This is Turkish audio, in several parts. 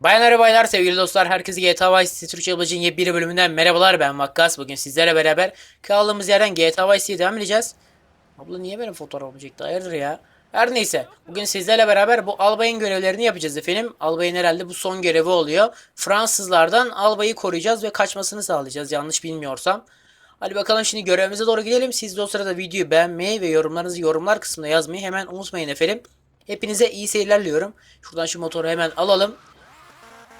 Bayanlar baylar sevgili dostlar herkese GTA Vice City Türkçe Yabancı'nın yepyeni bölümünden merhabalar ben Vakkas bugün sizlerle beraber kaldığımız yerden GTA Vice City'ye devam edeceğiz. Abla niye benim fotoğrafımı çekti hayırdır ya. Her neyse bugün sizlerle beraber bu albayın görevlerini yapacağız efendim. Albayın herhalde bu son görevi oluyor. Fransızlardan albayı koruyacağız ve kaçmasını sağlayacağız yanlış bilmiyorsam. Hadi bakalım şimdi görevimize doğru gidelim. Siz de o sırada videoyu beğenmeyi ve yorumlarınızı yorumlar kısmına yazmayı hemen unutmayın efendim. Hepinize iyi seyirler diliyorum. Şuradan şu motoru hemen alalım.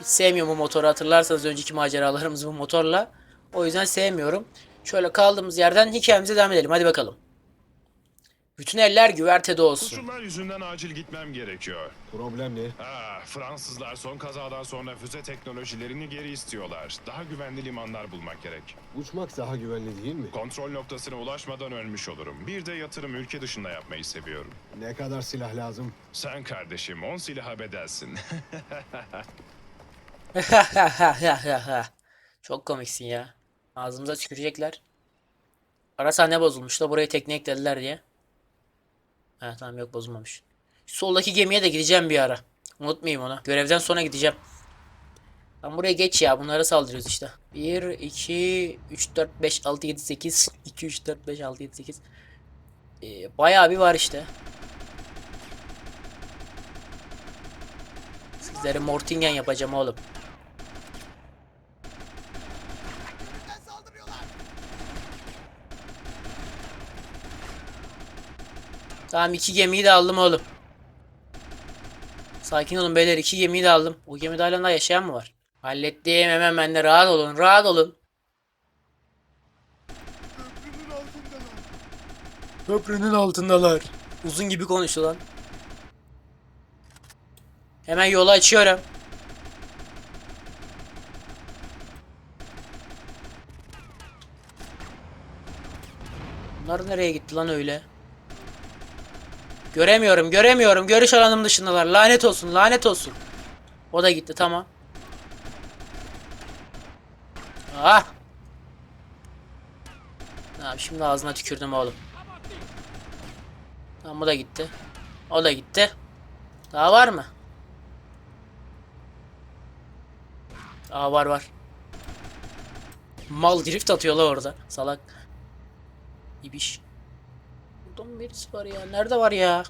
Hiç sevmiyorum bu motoru hatırlarsanız önceki maceralarımız bu motorla. O yüzden sevmiyorum. Şöyle kaldığımız yerden hikayemize devam edelim. Hadi bakalım. Bütün eller güvertede olsun. Koşullar yüzünden acil gitmem gerekiyor. Problem ne? Ah, Fransızlar son kazadan sonra füze teknolojilerini geri istiyorlar. Daha güvenli limanlar bulmak gerek. Uçmak daha güvenli değil mi? Kontrol noktasına ulaşmadan ölmüş olurum. Bir de yatırım ülke dışında yapmayı seviyorum. Ne kadar silah lazım? Sen kardeşim 10 silaha bedelsin. Çok komiksin ya. Ağzımıza tükürecekler. Ara sahne bozulmuş da buraya tekne eklediler diye. Ha tamam yok bozulmamış. Soldaki gemiye de gideceğim bir ara. Unutmayayım onu. Görevden sonra gideceğim. Tam buraya geç ya. Bunlara saldırıyoruz işte. 1, 2, 3, 4, 5, 6, 7, 8. 2, 3, 4, 5, 6, 7, 8. Ee, bayağı bir var işte. Sizlere Mortingen yapacağım oğlum. Tamam iki gemiyi de aldım oğlum. Sakin olun beyler iki gemiyi de aldım. O gemide hala daha yaşayan mı var? Hallettim hemen bende rahat olun rahat olun. Köprünün altındalar. Uzun gibi konuştu lan. Hemen yolu açıyorum. Bunlar nereye gitti lan öyle? Göremiyorum, göremiyorum. Görüş alanım dışındalar. Lanet olsun, lanet olsun. O da gitti, tamam. Ah! Tamam, şimdi ağzına tükürdüm oğlum. Tamam, bu da gitti. O da gitti. Daha var mı? Aa var var. Mal drift atıyorlar orada. Salak. İbiş. Mı birisi var ya? Nerede var ya?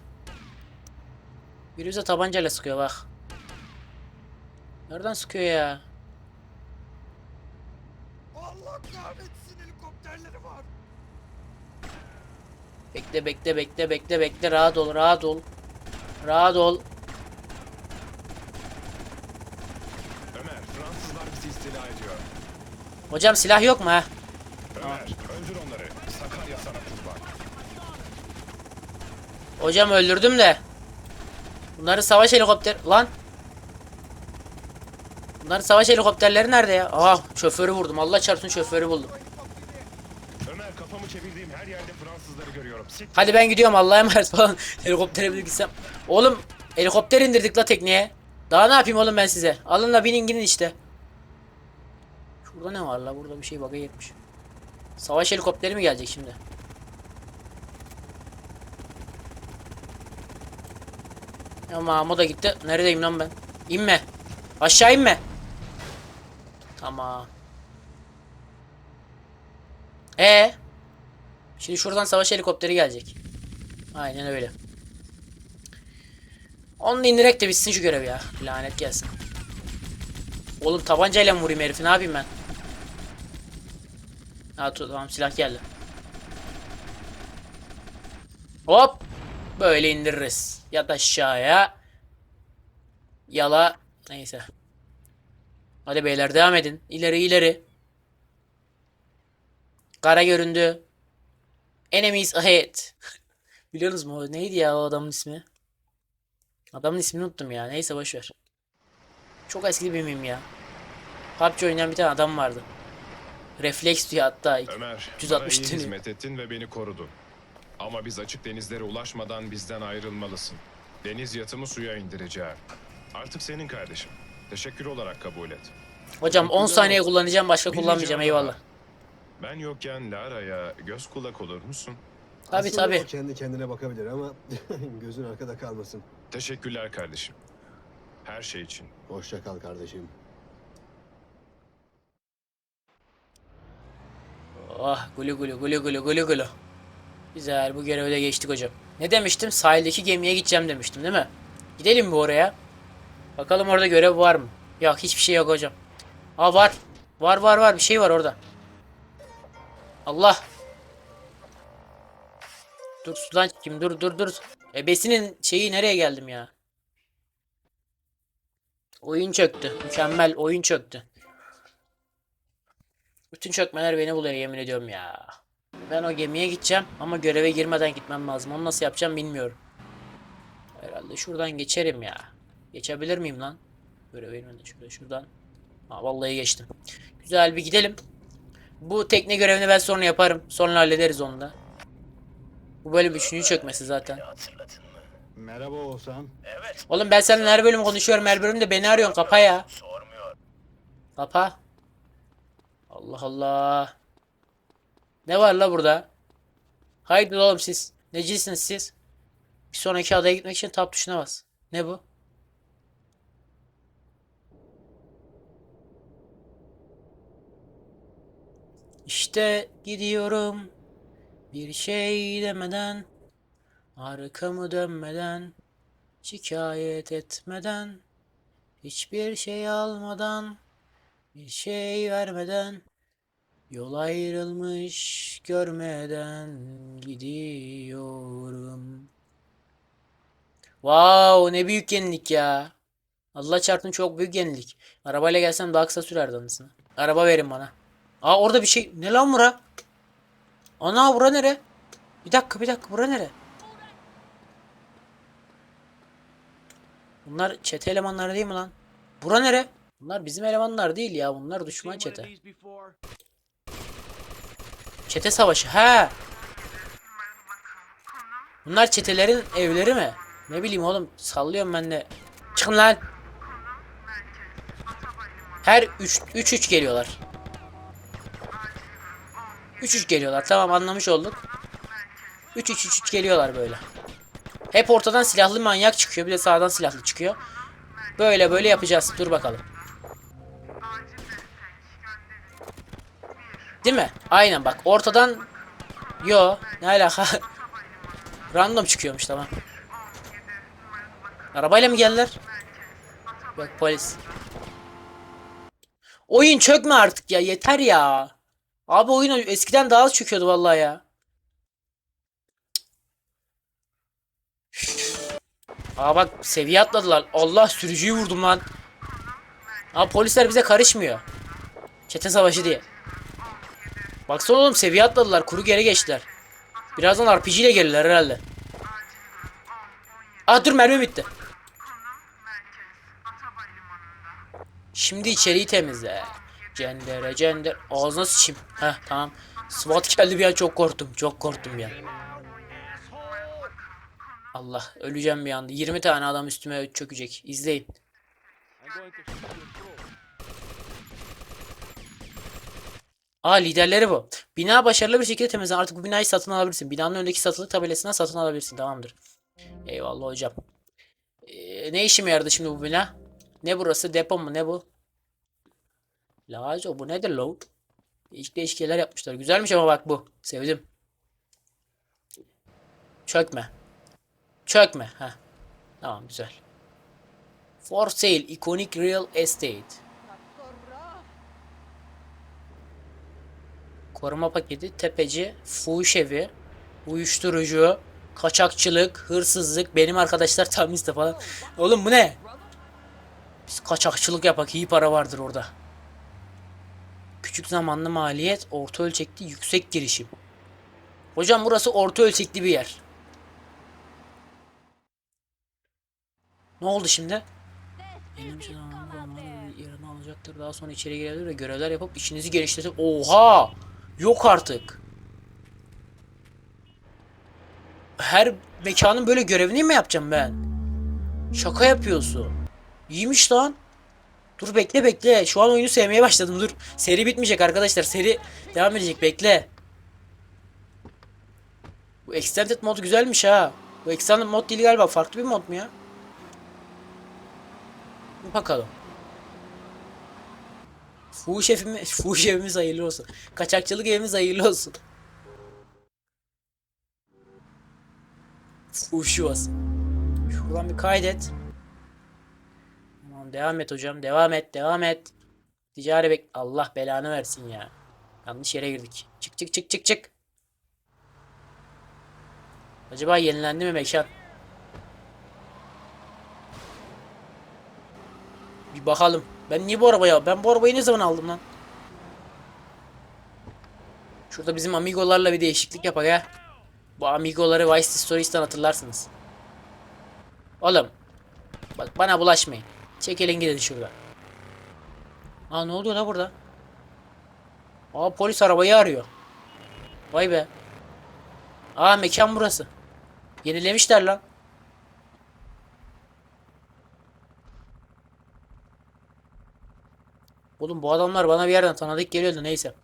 Biri bize tabancayla sıkıyor bak. Nereden sıkıyor ya? Allah kahretsin helikopterleri var. Bekle bekle bekle bekle bekle rahat ol rahat ol. Rahat ol. Ömer, Fransızlar bizi istila ediyor. Hocam silah yok mu ha? Ömer, öldür onları. Hocam öldürdüm de. Bunların savaş helikopter... Lan. Bunların savaş helikopterleri nerede ya? Aha şoförü vurdum. Allah çarpsın şoförü buldum. Ömer, kafamı çevirdiğim her yerde Fransızları görüyorum. Sik Hadi ben gidiyorum Allah'a emanet falan. Helikoptere bir gitsem. Oğlum helikopter indirdik la tekneye. Daha ne yapayım oğlum ben size? Alın la binin gidin işte. Şurada ne var la? Burada bir şey bug'a yetmiş. Savaş helikopteri mi gelecek şimdi? Ama o da gitti. Neredeyim lan ben? İnme. Aşağı inme. Tamam. E Şimdi şuradan savaş helikopteri gelecek. Aynen öyle. Onu indirek de bitsin şu görev ya. Lanet gelsin. Oğlum tabancayla mı vurayım herifi ne yapayım ben? Ha tamam silah geldi. Hop. Böyle indiririz. Yat aşağıya. Yala. Neyse. Hadi beyler devam edin. İleri ileri. Kara göründü. Enemies ahead. Biliyorsunuz mu? o Neydi ya o adamın ismi? Adamın ismini unuttum ya. Neyse boşver. Çok eski bir miyim ya. PUBG oynayan bir tane adam vardı. Refleks diyor hatta. Ömer, 360 bana iyi hizmet ettin ve beni korudun. Ama biz açık denizlere ulaşmadan bizden ayrılmalısın. Deniz yatımı suya indireceğim. Artık senin kardeşim. Teşekkür olarak kabul et. Hocam 10 saniye kullanacağım başka kullanmayacağım eyvallah. Ben yokken Lara'ya göz kulak olur musun? Tabi Aslında tabi. o kendi kendine bakabilir ama gözün arkada kalmasın. Teşekkürler kardeşim. Her şey için. Hoşça kal kardeşim. Oh gulu gulu gulu gulu gulu gulu. Güzel bu görevi de geçtik hocam. Ne demiştim? Sahildeki gemiye gideceğim demiştim değil mi? Gidelim mi oraya? Bakalım orada görev var mı? Yok hiçbir şey yok hocam. Aa var. Var var var bir şey var orada. Allah. Dur sudan çıkayım dur dur dur. Ebesinin şeyi nereye geldim ya? Oyun çöktü. Mükemmel oyun çöktü. Bütün çökmeler beni buluyor yemin ediyorum ya. Ben o gemiye gideceğim ama göreve girmeden gitmem lazım. Onu nasıl yapacağım bilmiyorum. Herhalde şuradan geçerim ya. Geçebilir miyim lan? Göreve girmeden şurada şuradan. Ha, vallahi geçtim. Güzel bir gidelim. Bu tekne görevini ben sonra yaparım. Sonra hallederiz onu da. Bu bir üçüncü çökmesi zaten. Merhaba Oğuzhan. Oğlum ben seninle her bölüm konuşuyorum. Her bölümde beni arıyorsun. Kapa ya. Kapa. Allah Allah. Ne var la burada? Haydi oğlum siz. Necisiniz siz? Bir sonraki adaya gitmek için tab tuşuna bas. Ne bu? İşte gidiyorum. Bir şey demeden. Arkamı dönmeden. Şikayet etmeden, hiçbir şey almadan, bir şey vermeden, yol ayrılmış görmeden gidiyorum. Wow, ne büyük yenilik ya. Allah çarpsın çok büyük yenilik. Arabayla gelsem daha kısa sürerdi anasını. Araba verin bana. Aa orada bir şey. Ne lan bura? Ana bura nere? Bir dakika bir dakika bura nere? Bunlar çete elemanları değil mi lan? Bura nere? Bunlar bizim elemanlar değil ya. Bunlar düşman çete. Çete savaşı. He. Bunlar çetelerin evleri mi? Ne bileyim oğlum. Sallıyorum ben de. Çıkın lan. Her 3 3 3 geliyorlar. 3 3 geliyorlar. Tamam anlamış olduk. 3 3 3 3 geliyorlar böyle. Hep ortadan silahlı manyak çıkıyor. Bir de sağdan silahlı çıkıyor. Böyle böyle yapacağız. Dur bakalım. Değil mi? Aynen bak. Ortadan Yo, ne alaka? Random çıkıyormuş tamam. Arabayla mı geldiler? Yok polis. Oyun çökme artık ya yeter ya. Abi oyun eskiden daha az çöküyordu vallahi ya. Aa bak seviye atladılar. Allah sürücüyü vurdum lan. Aa polisler bize karışmıyor. Çete savaşı diye. Baksana oğlum seviye atladılar. Kuru geri geçtiler. Birazdan RPG ile gelirler herhalde. Aa dur mermi bitti. Şimdi içeriği temizle. Cendere cender. Ağzına sıçayım. Heh tamam. SWAT geldi bir an çok korktum. Çok korktum an. Allah öleceğim bir anda. 20 tane adam üstüme çökecek. İzleyin. Aa liderleri bu. Bina başarılı bir şekilde temizlen. Artık bu binayı satın alabilirsin. Binanın önündeki satılık tabelasından satın alabilirsin. Tamamdır. Eyvallah hocam. Ee, ne işime yaradı şimdi bu bina? Ne burası? Depo mu? Ne bu? Lazo bu nedir lo? Değişik değişik yapmışlar. Güzelmiş ama bak bu. Sevdim. Çökme. Çökme. Ha. Tamam güzel. For sale iconic real estate. Koruma paketi, tepeci, fuhuş evi, uyuşturucu, kaçakçılık, hırsızlık, benim arkadaşlar tamizde falan. Oğlum bu ne? Biz kaçakçılık yapak, iyi para vardır orada. Küçük zamanlı maliyet, orta ölçekli yüksek girişim. Hocam burası orta ölçekli bir yer. Ne oldu şimdi? Benim için alacaktır. Daha sonra içeri girebilir ve görevler yapıp işinizi genişletip... Oha! Yok artık. Her mekanın böyle görevini mi yapacağım ben? Şaka yapıyorsun. İyiymiş lan. Dur bekle bekle. Şu an oyunu sevmeye başladım. Dur. Seri bitmeyecek arkadaşlar. Seri devam edecek. Bekle. Bu Extended mod güzelmiş ha. Bu Extended mod değil galiba. Farklı bir mod mu ya? Bakalım. Fuhuş evimiz, fuhuş evimiz hayırlı olsun. Kaçakçılık evimiz hayırlı olsun. Fuhuş yuvası. Şuradan bir kaydet. Tamam devam et hocam. Devam et. Devam et. Ticari bek... Allah belanı versin ya. Yanlış yere girdik. Çık çık çık çık çık. Acaba yenilendi mi mekan? Bir bakalım. Ben niye bu arabayı Ben bu arabayı ne zaman aldım lan? Şurada bizim amigolarla bir değişiklik yapak ha. Bu amigoları Vice Stories'ten hatırlarsınız. Oğlum. Bak bana bulaşmayın. Çekilin gidin şurada. Aa ne oluyor la burada? Aa polis arabayı arıyor. Vay be. Aa mekan burası. Yenilemişler lan. Oğlum bu adamlar bana bir yerden tanıdık geliyordu neyse.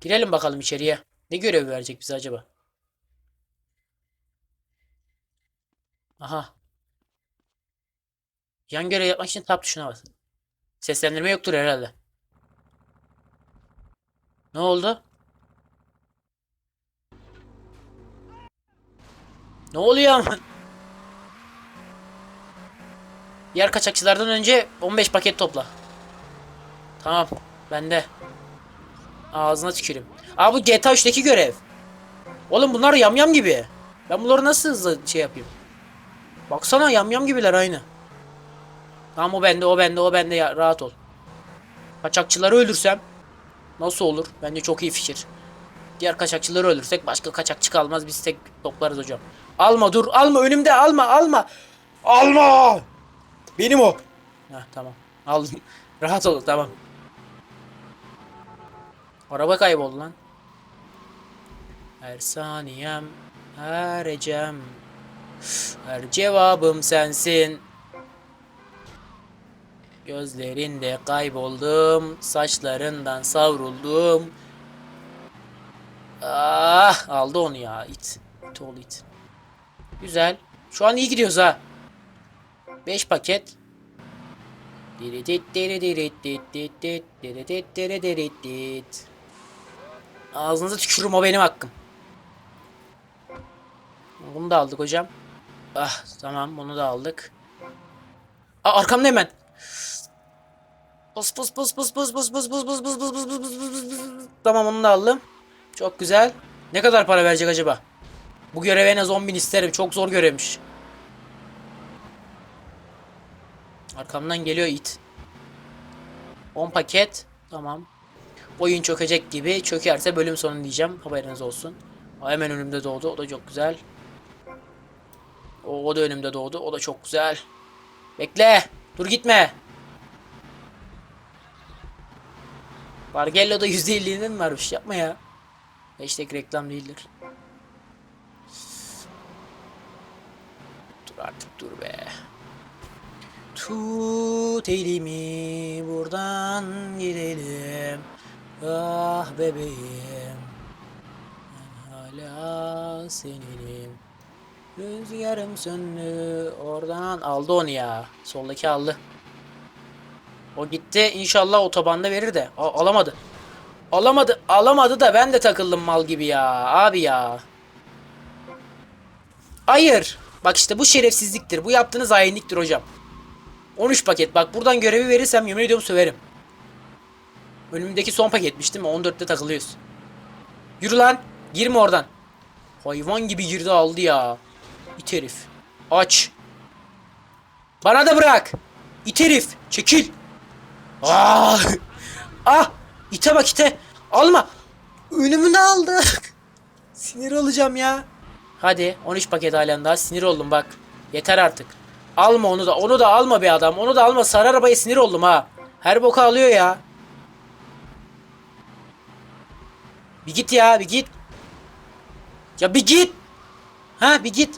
Girelim bakalım içeriye. Ne görev verecek bize acaba? Aha. Yan görev yapmak için tab tuşuna bas. Seslendirme yoktur herhalde. Ne oldu? Ne oluyor ama? Kaçakçılardan önce 15 paket topla. Tamam. Bende. Ağzına tüküreyim. Aa bu GTA 3'teki görev. Oğlum bunlar yamyam gibi. Ben bunları nasıl hızlı şey yapayım? Baksana yamyam gibiler aynı. Tamam o bende o bende o bende ya, rahat ol. Kaçakçıları öldürsem nasıl olur? Bence çok iyi fikir. Diğer kaçakçıları öldürsek başka kaçakçı kalmaz biz tek toplarız hocam. Alma dur alma önümde alma alma. Alma. Benim o. Heh, tamam aldım. Rahat ol tamam. Araba kayboldu lan. Her saniyem, her ecem, her cevabım sensin. Gözlerinde kayboldum, saçlarından savruldum. Ah, aldı onu ya it. İt oğlu it. Güzel. Şu an iyi gidiyoruz ha. 5 paket. Ağzınıza tükürürüm o benim hakkım. Bunu da aldık hocam. Ah tamam bunu da aldık. Aa arkamda hemen. Pus pus pus pus pus pus pus pus pus pus pus pus pus pus pus. Tamam onu da aldım. Çok güzel. Ne kadar para verecek acaba? Bu görev en az 10.000 isterim. Çok zor görevmiş. Arkamdan geliyor it. 10 paket. Tamam. Oyun çökecek gibi. Çökerse bölüm sonu diyeceğim. Haberiniz olsun. Hemen önümde doğdu. O da çok güzel. O, o da önümde doğdu. O da çok güzel. Bekle. Dur gitme. Bargello'da %50'nin varmış. Yapma ya. Hashtag reklam değildir. Dur artık dur be. Tut elimi buradan gidelim. Ah bebeğim. Ben hala seninim. Rüzgarım söndü oradan aldı onu ya. Soldaki aldı. O gitti inşallah otobanda verir de. A- alamadı. Alamadı. Alamadı da ben de takıldım mal gibi ya. Abi ya. Hayır. Bak işte bu şerefsizliktir. Bu yaptığınız hainliktir hocam. 13 paket. Bak buradan görevi verirsem yemin ediyorum söverim. Önümdeki son paketmiş mi? 14'te takılıyoruz. Yürü lan. Girme oradan. Hayvan gibi girdi aldı ya. İt herif. Aç. Bana da bırak. İt herif. Çekil. Ah. Ah. İte bak ite. Alma. Önümü de aldı. Sinir olacağım ya. Hadi 13 paket halen daha sinir oldum bak. Yeter artık. Alma onu da. Onu da alma be adam. Onu da alma. Sarı arabaya sinir oldum ha. Her boka alıyor ya. Bir git ya bir git. Ya bir git. Ha bir git.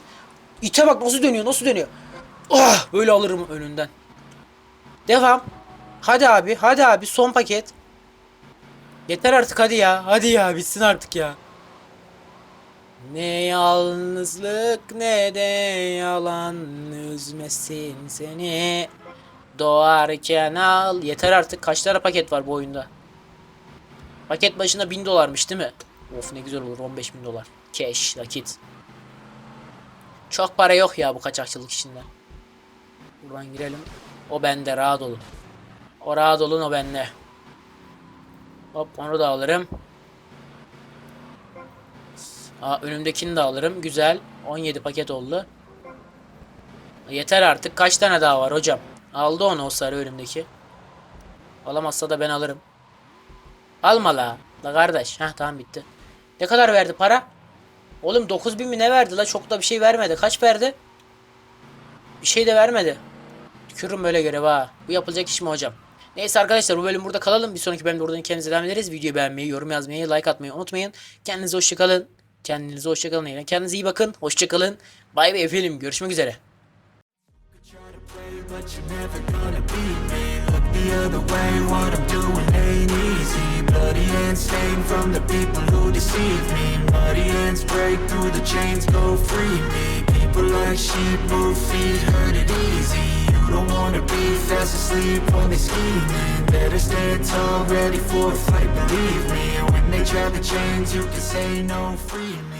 İte bak nasıl dönüyor nasıl dönüyor. Ah böyle alırım önünden. Devam. Hadi abi hadi abi son paket. Yeter artık hadi ya. Hadi ya bitsin artık ya. Ne yalnızlık ne de yalan üzmesin seni. Doğarken al. Yeter artık. Kaç tane paket var bu oyunda? Paket başına 1000 dolarmış değil mi? Of ne güzel olur 15 bin dolar. Cash, nakit. Çok para yok ya bu kaçakçılık işinde. Buradan girelim. O bende rahat olun. O rahat olun o bende. Hop onu da alırım. Aa, önümdekini de alırım. Güzel. 17 paket oldu. Yeter artık. Kaç tane daha var hocam? Aldı onu o sarı önümdeki. Alamazsa da ben alırım. Alma la. La kardeş. Heh tamam bitti. Ne kadar verdi para? Oğlum 9000 mi ne verdi la? Çok da bir şey vermedi. Kaç verdi? Bir şey de vermedi. Tükürürüm böyle görev ha. Bu yapılacak iş mi hocam? Neyse arkadaşlar bu bölüm burada kalalım. Bir sonraki bölümde oradan kendinize devam ederiz. Videoyu beğenmeyi, yorum yazmayı, like atmayı unutmayın. Kendinize hoşçakalın. Kendinize hoşçakalın. Kendinize iyi bakın. Hoşçakalın. Bay bay efendim. Görüşmek üzere. but you're never gonna beat me Look the other way, what I'm doing ain't easy Bloody hands stained from the people who deceive me. Muddy hands break through the chains, go free me. People like sheep move feet, hurt it easy. You don't wanna be fast asleep when they scheming Better stand tall, ready for a fight, believe me. When they drag the chains, you can say no, free me